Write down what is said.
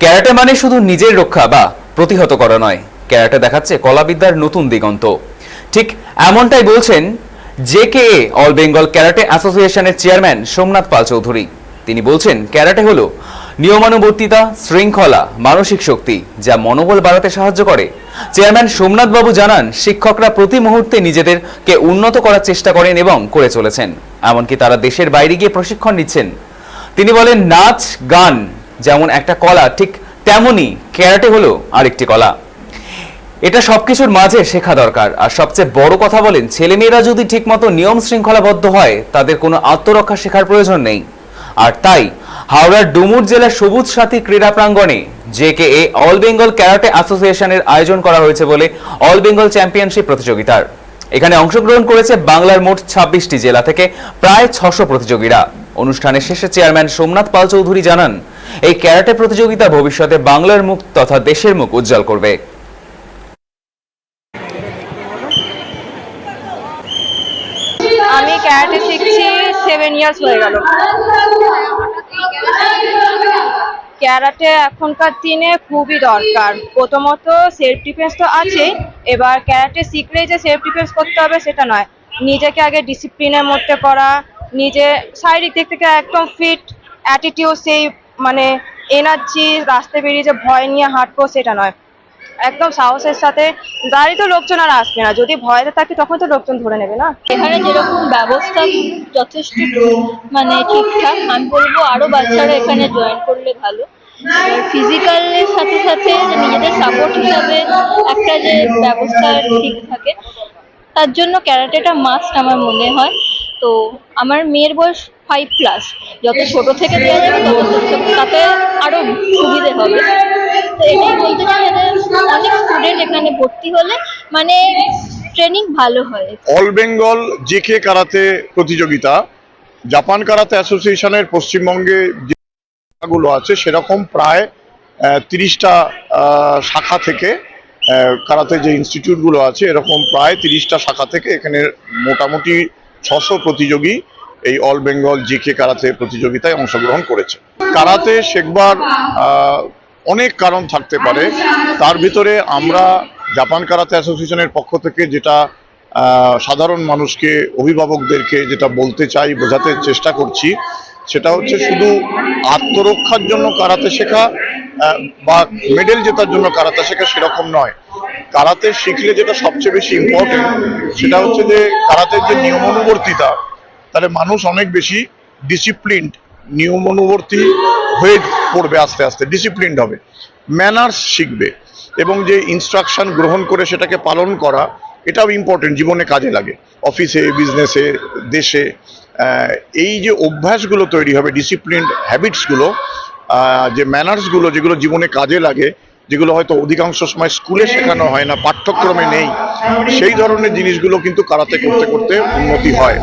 Karate মানে শুধু নিজের রক্ষা বা প্রতিহত করা নয়। ক্যারাটে দেখাচ্ছে কলাবিদ্যার নতুন দিগন্ত। ঠিক এমনটাই বলছেন J K A, all Bengal karate অ্যাসোসিয়েশনের চেয়ারম্যান সোমনাথ পাল চৌধুরী। তিনি বলছেন, ক্যারাটে হলো নিয়মানুবর্তিতা, শৃঙ্খলা, মানসিক শক্তি, যা মনোবল বাড়াতে সাহায্য করে। চেয়ারম্যান সোমনাথ বাবু জানান, শিক্ষকরা প্রতি মুহূর্তে নিজেদেরকে উন্নত করার চেষ্টা করেন এবং করে চলেছেন। এমনকি তারা দেশের বাইরে গিয়ে প্রশিক্ষণ নিচ্ছেন। তিনি বলেন, নাচ, গান যেমন একটা কলা, ঠিক তেমনই ক্যারাটে হলো আরেকটি কলা। এটা সব কিছুর মাঝে শেখা দরকার। আর সবচেয়ে বড় কথা বলেন, ছেলেমেয়েরা যদি ঠিকমতো নিয়ম শৃঙ্খলাবদ্ধ হয়, তাদের কোনো আত্মরক্ষা শেখার প্রয়োজন নেই। আর তাই, হাওড়ার ডুমুর জেলার সবুজ সাথী ক্রীড়া প্রাঙ্গণে J K A all Bengal karate অ্যাসোসিয়েশনের আয়োজন করা হয়েছে বলে অল বেঙ্গল চ্যাম্পিয়নশিপ প্রতিযোগিতার। এখানে অংশগ্রহণ করেছে বাংলার মোট ছাব্বিশটি জেলা থেকে প্রায় ছশো প্রতিযোগীরা। অনুষ্ঠানের শেষে চেয়ারম্যান সোমনাথ পাল চৌধুরী জানান এই ক্যারাটে প্রতিযোগিতা ভবিষ্যতে বাংলার মুখ তথা দেশের মুখ উজ্জ্বল করবে। আমি ক্যারাটে শিখছি সেভেন ইয়ার্স হয়ে গেল। ক্যারাটে এখনকার দিনে খুবই দরকার। প্রথমত সেলফ ডিফেন্স তো আছেই এবার ক্যারাটে শিখলেই যে সেলফ ডিফেন্স করতে হবে সেটা নয়। নিজেকে আগে ডিসিপ্লিনের মধ্যে করা নিজে শারীরিক দিক থেকে একদম ফিট অ্যাটিটিউড সেই মানে এনার্জি রাস্তায় বেরিয়ে যে ভয় নিয়ে হাঁটবো সেটা নয়। একদম সাহসের সাথে। গাড়ি তো লোকজন আর আসবে না। যদি ভয়তে থাকে তখন তো লোকজন ধরে নেবে না। এখানে যেরকম ব্যবস্থা যথেষ্ট মানে ঠিকঠাক, আমি বলব আরও বাচ্চারা এখানে জয়েন করলে ভালো। ফিজিক্যালের সাথে সাথে নিজেদের সাপোর্ট হিসাবে একটা যে ব্যবস্থা ঠিক থাকে, তার জন্য ক্যারাটেটা মাস্ট আমার মনে হয়। তো আমার মেয়ের বয়স ফাইভ প্লাস যত ছোট থেকে দেওয়া যাবে তত তত- তাতে আরও সুবিধে হবে। তো এটাই বলতে চাই অনেক স্টুডেন্ট এখানে ভর্তি হলে মানে ট্রেনিং ভালো হয়। অল বেঙ্গল জেকে কারাতে প্রতিযোগিতা জাপান কারাতে অ্যাসোসিয়েশনের পশ্চিমবঙ্গে যে শাখাগুলো আছে, সেরকম প্রায় তিরিশটা শাখা থেকে কারাতে যে ইনস্টিটিউটগুলো আছে, এরকম প্রায় তিরিশটা শাখা থেকে এখানে মোটামুটি ছশো প্রতিযোগী এই অল বেঙ্গল জিকে কারাতে প্রতিযোগিতায় অংশগ্রহণ করেছে। কারাতে শেখবার অনেক কারণ থাকতে পারে। তার ভিতরে আমরা জাপান কারাতে অ্যাসোসিয়েশনের পক্ষ থেকে যেটা সাধারণ মানুষকে, অভিভাবকদেরকে যেটা বলতে চাই, বোঝাতে চেষ্টা করছি সেটা হচ্ছে শুধু আত্মরক্ষার জন্য কারাতে শেখা বা মেডেল জেতার জন্য কারাতে শেখা সেরকম নয়। কারাতে শিখলে যেটা সবচেয়ে বেশি ইম্পর্টেন্ট সেটা হচ্ছে যে কারাতের যে নিয়মানুবর্তিতা, তাহলে মানুষ অনেক বেশি ডিসিপ্লিনড নিয়মানুবর্তী হয়ে পড়বে আস্তে আস্তে ডিসিপ্লিনড হবে। ম্যানার্স শিখবে এবং যে ইনস্ট্রাকশন গ্রহণ করে সেটাকে পালন করা, এটাও ইম্পর্টেন্ট জীবনে কাজে লাগে। অফিসে বিজনেসে দেশে এই যে অভ্যাসগুলো তৈরি হবে ডিসিপ্লিন হ্যাবিটসগুলো যে ম্যানার্সগুলো যেগুলো জীবনে কাজে লাগে, যেগুলো হয়তো অধিকাংশ সময় স্কুলে শেখানো হয় না, পাঠ্যক্রমে নেই, সেই ধরনের জিনিসগুলো কিন্তু কারাতে করতে করতে উন্নতি হয়।